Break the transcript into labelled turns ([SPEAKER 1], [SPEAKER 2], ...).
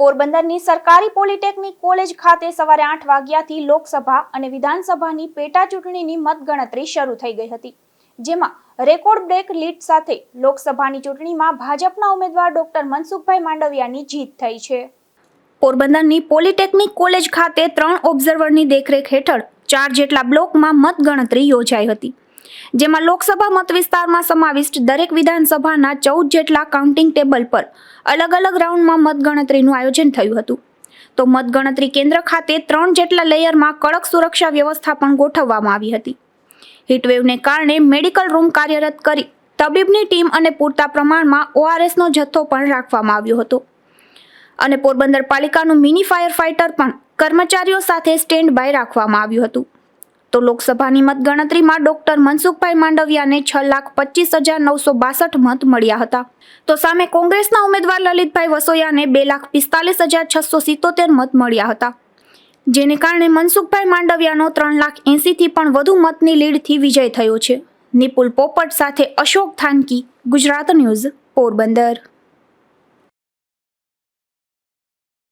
[SPEAKER 1] પોરબંદરની સરકારી polytechnic college ખાતે સવારે આઠ વાગ્યાથી લોકસભા અને વિધાનસભાની પેટા ચૂંટણીની મતગણતરી શરૂ થઈ ગઈ હતી, જેમાં રેકોર્ડ બ્રેક લીડ સાથે લોકસભાની ચૂંટણીમાં ભાજપના ઉમેદવાર ડોક્ટર મનસુખભાઈ માંડવિયાની જીત થઈ છે. પોરબંદરની પોલિટેકનિક કોલેજ ખાતે ત્રણ ઓબ્ઝર્વરની દેખરેખ હેઠળ ચાર જેટલા બ્લોકમાં મતગણતરી યોજાઈ હતી. જેમાં લોકસભા મત વિસ્તારમાં સમાવિષ્ટ દરેક વિધાનસભાના ચૌદ જેટલા કાઉન્ટિંગ ટેબલ પર અલગ અલગ રાઉન્ડમાં મતગણતરીનું આયોજન થયું હતું. તો મતગણતરી કેન્દ્ર ખાતે ત્રણ જેટલા લેયરમાં કડક સુરક્ષા વ્યવસ્થા પણ ગોઠવવામાં આવી હતી. હીટવેવને કારણે મેડિકલ રૂમ કાર્યરત કરી તબીબની ટીમ અને પૂરતા પ્રમાણમાં ઓઆરએસનો જથ્થો પણ રાખવામાં આવ્યો હતો. અને પોરબંદર પાલિકાનું મિની ફાયર ફાઇટર પણ કર્મચારીઓ સાથે સ્ટેન્ડ બાય રાખવામાં આવ્યું હતું. તો લોકસભાની મતગણતરીમાં ડોક્ટર મનસુખભાઈ માંડવિયાને છ લાખ પચીસ હજાર નવસો બાસઠ મત મળ્યા હતા. તો સામે કોંગ્રેસના ઉમેદવાર લલિતભાઈ વસોયાને બે લાખ પિસ્તાલીસ હજાર છસો સિત્તોતેર મત મળ્યા હતા. જેને કારણે મનસુખભાઈ માંડવિયાનો ત્રણ લાખ એંસીથી પણ વધુ મતની લીડથી વિજય થયો છે. નિપુલ પોપટ સાથે અશોક થાનકી, ગુજરાત ન્યૂઝ, પોરબંદર.